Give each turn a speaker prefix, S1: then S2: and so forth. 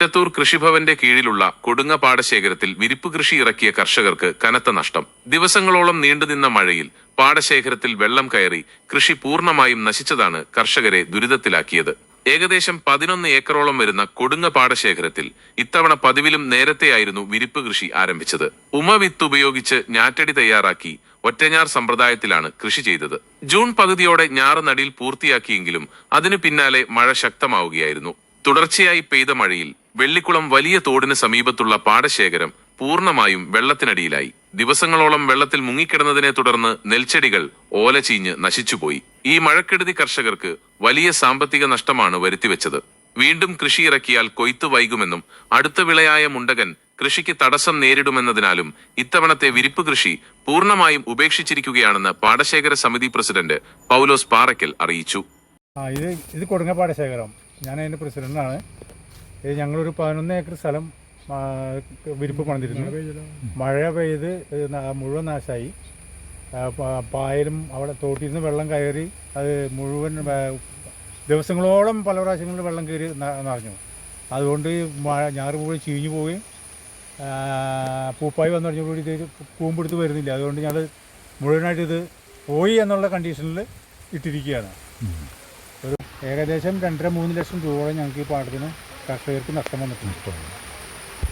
S1: ചിറ്റത്തൂർ കൃഷിഭവന്റെ കീഴിലുള്ള കൊടുങ്ങ പാടശേഖരത്തിൽ വിരിപ്പ് കൃഷി ഇറക്കിയ കർഷകർക്ക് കനത്ത നഷ്ടം. ദിവസങ്ങളോളം നീണ്ടുനിന്ന മഴയിൽ പാടശേഖരത്തിൽ വെള്ളം കയറി കൃഷി പൂർണമായും നശിച്ചതാണ് കർഷകരെ ദുരിതത്തിലാക്കിയത്. ഏകദേശം പതിനൊന്ന് ഏക്കറോളം വരുന്ന കൊടുങ്ങ പാടശേഖരത്തിൽ ഇത്തവണ പതിവിലും നേരത്തെയായിരുന്നു വിരിപ്പ് കൃഷി ആരംഭിച്ചത്. ഉമവിത്ത് ഉപയോഗിച്ച് ഞാറ്റടി തയ്യാറാക്കി ഒറ്റഞ്ഞാർ സമ്പ്രദായത്തിലാണ് കൃഷി ചെയ്തത്. ജൂൺ പകുതിയോടെ ഞാറ് നടിയിൽ പൂർത്തിയാക്കിയെങ്കിലും അതിനു പിന്നാലെ മഴ ശക്തമാവുകയായിരുന്നു. തുടർച്ചയായി പെയ്ത മഴയിൽ വെള്ളിക്കുളം വലിയ തോടിന് സമീപത്തുള്ള പാടശേഖരം പൂർണമായും വെള്ളത്തിനടിയിലായി. ദിവസങ്ങളോളം വെള്ളത്തിൽ മുങ്ങിക്കിടന്നതിനെ തുടർന്ന് നെൽച്ചെടികൾ ഓല ചീഞ്ഞ് നശിച്ചുപോയി. ഈ മഴക്കെടുതി കർഷകർക്ക് വലിയ സാമ്പത്തിക നഷ്ടമാണ് വരുത്തിവെച്ചത്. വീണ്ടും കൃഷി ഇറക്കിയാൽ കൊയ്ത്തു വൈകുമെന്നും അടുത്ത വിളയായ മുണ്ടകൻ കൃഷിക്ക് തടസ്സം നേരിടുമെന്നതിനാലും ഇത്തവണത്തെ വിരിപ്പ് കൃഷി പൂർണമായും ഉപേക്ഷിച്ചിരിക്കുകയാണെന്ന് പാടശേഖര സമിതി പ്രസിഡന്റ് പൗലോസ് പാറയ്ക്കൽ അറിയിച്ചു.
S2: ഇത് ഇത് കൊടുങ്ങ പാടശേഖരം ഞാൻ അതിന്റെ പ്രസിഡന്റാണ് ഇത് ഞങ്ങളൊരു പതിനൊന്ന് ഏക്കർ സ്ഥലം വിരിപ്പ് പണിതിരുന്നു. മഴ പെയ്ത് മുഴുവൻ നാശമായി പായലും അവിടെ തോട്ടിൽ വെള്ളം കയറി അത് മുഴുവൻ ദിവസങ്ങളോളം പല പ്രാവശ്യങ്ങളിൽ വെള്ളം കയറി നിറഞ്ഞു. അതുകൊണ്ട് മഴ ഞാറ് പോയി ചീഞ്ഞു പോവുകയും പൂപ്പായി വന്നു കഴിഞ്ഞപ്പോഴും ഇത് കൂമ്പെടുത്ത് വരുന്നില്ല. അതുകൊണ്ട് ഞങ്ങൾ മുഴുവനായിട്ട് ഇത് പോയി എന്നുള്ള കണ്ടീഷനിൽ ഇട്ടിരിക്കുകയാണ്. ഒരു ഏകദേശം രണ്ടര മൂന്ന് ലക്ഷം രൂപയോളം ഞങ്ങൾക്ക് ഈ പാടത്തിന് കർഷകർക്ക് നഷ്ടം വന്നിട്ടുണ്ട്